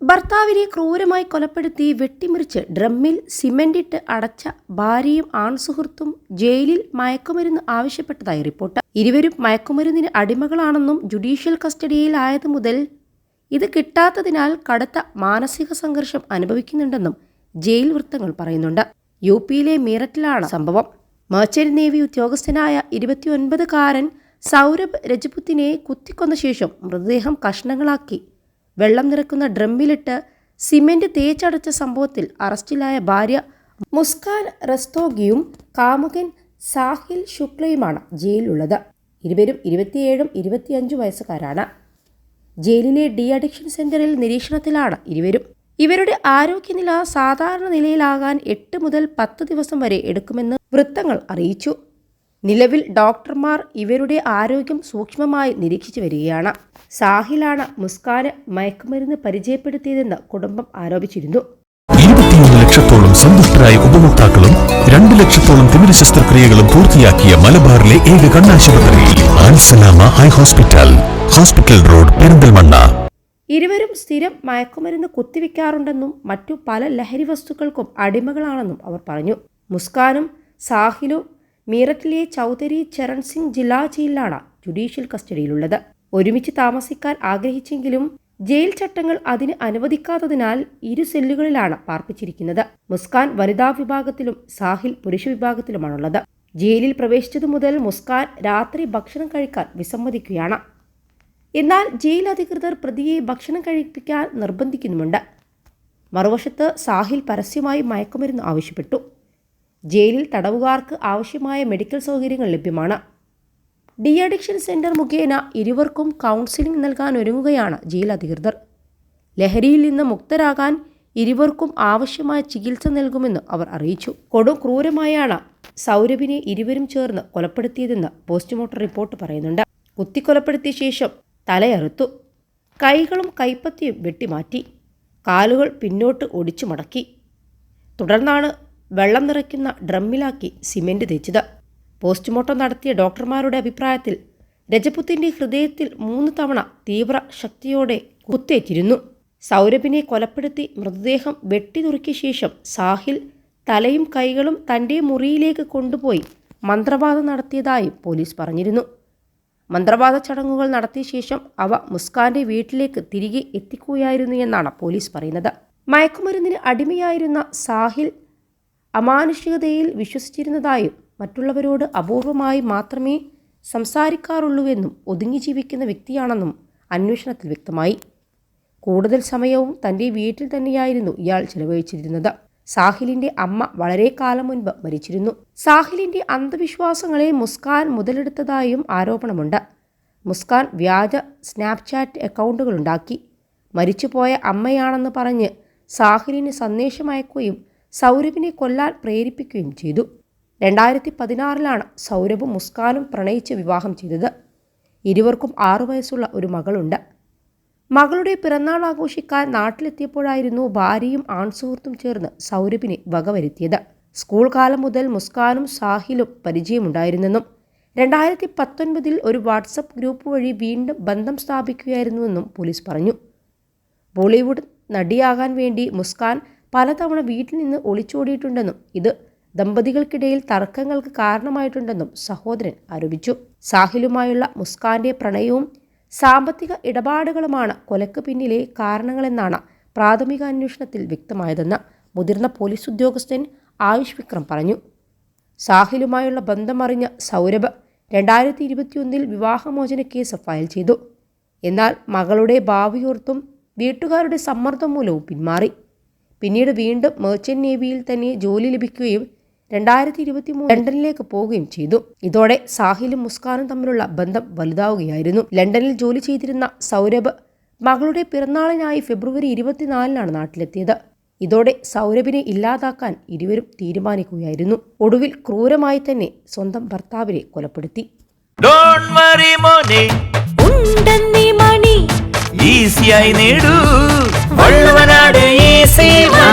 ഭർത്താവിനെ ക്രൂരമായി കൊലപ്പെടുത്തി വെട്ടിമുറിച്ച് ഡ്രമ്മിൽ സിമന്റിട്ട് അടച്ച ഭാര്യയും ആൺസുഹൃത്തും ജയിലിൽ മയക്കുമരുന്ന് ആവശ്യപ്പെട്ടതായി റിപ്പോർട്ട്. ഇരുവരും മയക്കുമരുന്നിന് അടിമകളാണെന്നും ജുഡീഷ്യൽ കസ്റ്റഡിയിലായത് മുതൽ ഇത് കിട്ടാത്തതിനാൽ കടുത്ത മാനസിക സംഘർഷം അനുഭവിക്കുന്നുണ്ടെന്നും ജയിൽ വൃത്തങ്ങൾ പറയുന്നുണ്ട്. യു പിയിലെ മീററ്റിലാണ് സംഭവം. മെർച്ചന്റ് നേവി ഉദ്യോഗസ്ഥനായ ഇരുപത്തിയൊൻപതുകാരൻ സൗരഭ് രജപുത്തിനെ കുത്തിക്കൊന്ന ശേഷം മൃതദേഹം കഷ്ണങ്ങളാക്കി വെള്ളം നിറക്കുന്ന ഡ്രമ്മിലിട്ട് സിമെന്റ് തേച്ചടച്ച സംഭവത്തിൽ അറസ്റ്റിലായ ഭാര്യ മുസ്കാൻ റസ്തോഗിയും കാമുകൻ സാഹിൽ ശുക്ലയുമാണ് ജയിലിലുള്ളത്. ഇരുവരും ഇരുപത്തിയേഴും ഇരുപത്തിയഞ്ചും വയസ്സുകാരാണ്. ജയിലിലെ ഡി അഡിക്ഷൻ സെന്ററിൽ നിരീക്ഷണത്തിലാണ് ഇരുവരും. ഇവരുടെ ആരോഗ്യനില സാധാരണ നിലയിലാകാൻ എട്ട് മുതൽ പത്ത് ദിവസം വരെ എടുക്കുമെന്ന് വൃത്തങ്ങൾ അറിയിച്ചു. നിലവിൽ ഡോക്ടർമാർ ഇവരുടെ ആരോഗ്യം സൂക്ഷ്മമായി നിരീക്ഷിച്ചു വരികയാണ്. സാഹിലാണ് മുസ്കാന് മയക്കുമരുന്ന് പരിചയപ്പെടുത്തിയതെന്ന് കുടുംബം ആരോപിച്ചിരുന്നു. ഇരുപത്തിയൊന്ന് ലക്ഷത്തോളം സന്തുഷ്ടരായ ഉപഭോക്താക്കളും രണ്ട് ലക്ഷത്തോളം തിമിര ശസ്ത്രക്രിയകളും പൂർത്തിയാക്കിയ മലബാറിലെ ഏക കണ്ണാശുപത്രി ആൻസലാമ eye hospital hospital road Perinthalmanna. ഇരുവരും സ്ഥിരം മയക്കുമരുന്ന് കുത്തിവെക്കാറുണ്ടെന്നും മറ്റു പല ലഹരി വസ്തുക്കൾക്കും അടിമകളാണെന്നും അവർ പറഞ്ഞു. മുസ്കാനും സാഹിലും മീററ്റിലെ ചൗധരി ചരൺ സിംഗ് ജില്ലാ ജയിലിലാണ് ജുഡീഷ്യൽ കസ്റ്റഡിയിലുള്ളത്. ഒരുമിച്ച് താമസിക്കാൻ ആഗ്രഹിച്ചെങ്കിലും ജയിൽ ചട്ടങ്ങൾ അതിന് അനുവദിക്കാത്തതിനാൽ ഇരു സെല്ലുകളിലാണ് പാർപ്പിച്ചിരിക്കുന്നത്. മുസ്കാൻ വനിതാ വിഭാഗത്തിലും സാഹിൽ പുരുഷ വിഭാഗത്തിലുമാണുള്ളത്. ജയിലിൽ പ്രവേശിച്ചതു മുതൽ മുസ്കാൻ രാത്രി ഭക്ഷണം കഴിക്കാൻ വിസമ്മതിക്കുകയാണ്. എന്നാൽ ജയിൽ അധികൃതർ പ്രതിയെ ഭക്ഷണം കഴിപ്പിക്കാൻ നിർബന്ധിക്കുന്നുമുണ്ട്. മറുവശത്ത് സാഹിൽ പരസ്യമായി മയക്കുമരുന്ന് ആവശ്യപ്പെട്ടു. ജയിലിൽ തടവുകാർക്ക് ആവശ്യമായ മെഡിക്കൽ സൗകര്യങ്ങൾ ലഭ്യമാണ്. ഡി അഡിക്ഷൻ സെന്റർ മുഖേന ഇരുവർക്കും കൗൺസിലിംഗ് നൽകാൻ ഒരുങ്ങുകയാണ് ജയിൽ അധികൃതർ. ലഹരിയിൽ നിന്ന് മുക്തരാകാൻ ഇരുവർക്കും ആവശ്യമായ ചികിത്സ നൽകുമെന്ന് അവർ അറിയിച്ചു. കൊടും ക്രൂരമായാണ് സൗരഭിനെ ഇരുവരും ചേർന്ന് കൊലപ്പെടുത്തിയതെന്ന് പോസ്റ്റ്മോർട്ടം റിപ്പോർട്ട് പറയുന്നുണ്ട്. കുത്തിക്കൊലപ്പെടുത്തിയ ശേഷം തലയറുത്തു. കൈകളും കൈപ്പത്തിയും വെട്ടിമാറ്റി. കാലുകൾ പിന്നോട്ട് ഒടിച്ചു മടക്കി. തുടർന്നാണ് വെള്ളം നിറയ്ക്കുന്ന ഡ്രമ്മിലാക്കി സിമെന്റ് തേച്ചത്. പോസ്റ്റ്മോർട്ടം നടത്തിയ ഡോക്ടർമാരുടെ അഭിപ്രായത്തിൽ രജപുത്തിന്റെ ഹൃദയത്തിൽ മൂന്ന് തവണ തീവ്ര ശക്തിയോടെ കുത്തേറ്റിരുന്നു. സൗരഭിനെ കൊലപ്പെടുത്തി മൃതദേഹം വെട്ടിനുറുക്കിയ ശേഷം സാഹിൽ തലയും കൈകളും തന്റെ മുറിയിലേക്ക് കൊണ്ടുപോയി മന്ത്രവാദം നടത്തിയതായും പോലീസ് പറഞ്ഞിരുന്നു. മന്ത്രവാദ ചടങ്ങുകൾ നടത്തിയ ശേഷം അവ മുസ്കാന്റെ വീട്ടിലേക്ക് തിരികെ എത്തിക്കുകയായിരുന്നു എന്നാണ് പോലീസ് പറയുന്നത്. മയക്കുമരുന്നിന് അടിമയായിരുന്ന സാഹിൽ അമാനുഷികതയിൽ വിശ്വസിച്ചിരുന്നതായും മറ്റുള്ളവരോട് അപൂർവമായി മാത്രമേ സംസാരിക്കാറുള്ളൂവെന്നും ഒതുങ്ങി ജീവിക്കുന്ന വ്യക്തിയാണെന്നും അന്വേഷണത്തിൽ വ്യക്തമായി. കൂടുതൽ സമയവും തന്റെ വീട്ടിൽ തന്നെയായിരുന്നു ഇയാൾ ചെലവഴിച്ചിരുന്നത്. സാഹിലിന്റെ അമ്മ വളരെ കാലം മുൻപ് മരിച്ചിരുന്നു. സാഹിലിന്റെ അന്ധവിശ്വാസങ്ങളെ മുസ്കാൻ മുതലെടുത്തതായും ആരോപണമുണ്ട്. മുസ്കാൻ വ്യാജ സ്നാപ്ചാറ്റ് അക്കൗണ്ടുകളുണ്ടാക്കി. മരിച്ചുപോയ അമ്മയാണെന്ന് പറഞ്ഞ് സാഹിലിന് സന്ദേശമയക്കുകയും സൗരഭിനെ കൊല്ലാൻ പ്രേരിപ്പിക്കുകയും ചെയ്തു. രണ്ടായിരത്തി പതിനാറിലാണ് സൗരഭും മുസ്കാനും പ്രണയിച്ച് വിവാഹം ചെയ്തത്. ഇരുവർക്കും ആറു വയസ്സുള്ള ഒരു മകളുണ്ട്. മകളുടെ പിറന്നാൾ ആഘോഷിക്കാൻ നാട്ടിലെത്തിയപ്പോഴായിരുന്നു ഭാര്യയും ആൺസുഹൃത്തും ചേർന്ന് സൗരഭിനെ വകവരുത്തിയത് സ്കൂൾ കാലം മുതൽ മുസ്കാനും സാഹിലും പരിചയമുണ്ടായിരുന്നെന്നും രണ്ടായിരത്തി പത്തൊൻപതിൽ ഒരു വാട്സപ്പ് ഗ്രൂപ്പ് വഴി വീണ്ടും ബന്ധം സ്ഥാപിക്കുകയായിരുന്നുവെന്നും പോലീസ് പറഞ്ഞു. ബോളിവുഡ് നടിയാകാൻ വേണ്ടി മുസ്കാൻ പലതവണ വീട്ടിൽ നിന്ന് ഒളിച്ചോടിയിട്ടുണ്ടെന്നും ഇത് ദമ്പതികൾക്കിടയിൽ തർക്കങ്ങൾക്ക് കാരണമായിട്ടുണ്ടെന്നും സഹോദരൻ ആരോപിച്ചു. സാഹിലുമായുള്ള മുസ്കാന്റെ പ്രണയവും സാമ്പത്തിക ഇടപാടുകളുമാണ് കൊലക്ക് പിന്നിലെ കാരണങ്ങളെന്നാണ് പ്രാഥമിക അന്വേഷണത്തിൽ വ്യക്തമായതെന്ന് മുതിർന്ന പോലീസ് ഉദ്യോഗസ്ഥൻ ആയുഷ് വിക്രം പറഞ്ഞു. സാഹിലുമായുള്ള ബന്ധമറിഞ്ഞ സൗരഭ് രണ്ടായിരത്തി ഇരുപത്തിയൊന്നിൽ വിവാഹമോചന കേസ് ഫയൽ ചെയ്തു. എന്നാൽ മകളുടെ ഭാവിയോർത്തും വീട്ടുകാരുടെ സമ്മർദ്ദം മൂലവും പിന്മാറി. പിന്നീട് വീണ്ടും മെർച്ചന്റ് നേവിയിൽ തന്നെ ജോലി ലഭിക്കുകയും രണ്ടായിരത്തി ഇരുപത്തി മൂന്ന് ലണ്ടനിലേക്ക് പോവുകയും ചെയ്തു. ഇതോടെ സാഹിലും മുസ്കാനും തമ്മിലുള്ള ബന്ധം വലുതാവുകയായിരുന്നു. ലണ്ടനിൽ ജോലി ചെയ്തിരുന്ന സൗരഭ് മകളുടെ പിറന്നാളിനായി ഫെബ്രുവരി ഇരുപത്തിനാലിനാണ് നാട്ടിലെത്തിയത്. ഇതോടെ സൗരഭിനെ ഇല്ലാതാക്കാൻ ഇരുവരും തീരുമാനിക്കുകയായിരുന്നു. ഒടുവിൽ ക്രൂരമായി തന്നെ സ്വന്തം ഭർത്താവിനെ കൊലപ്പെടുത്തി. ഈസിയായി നേടൂ.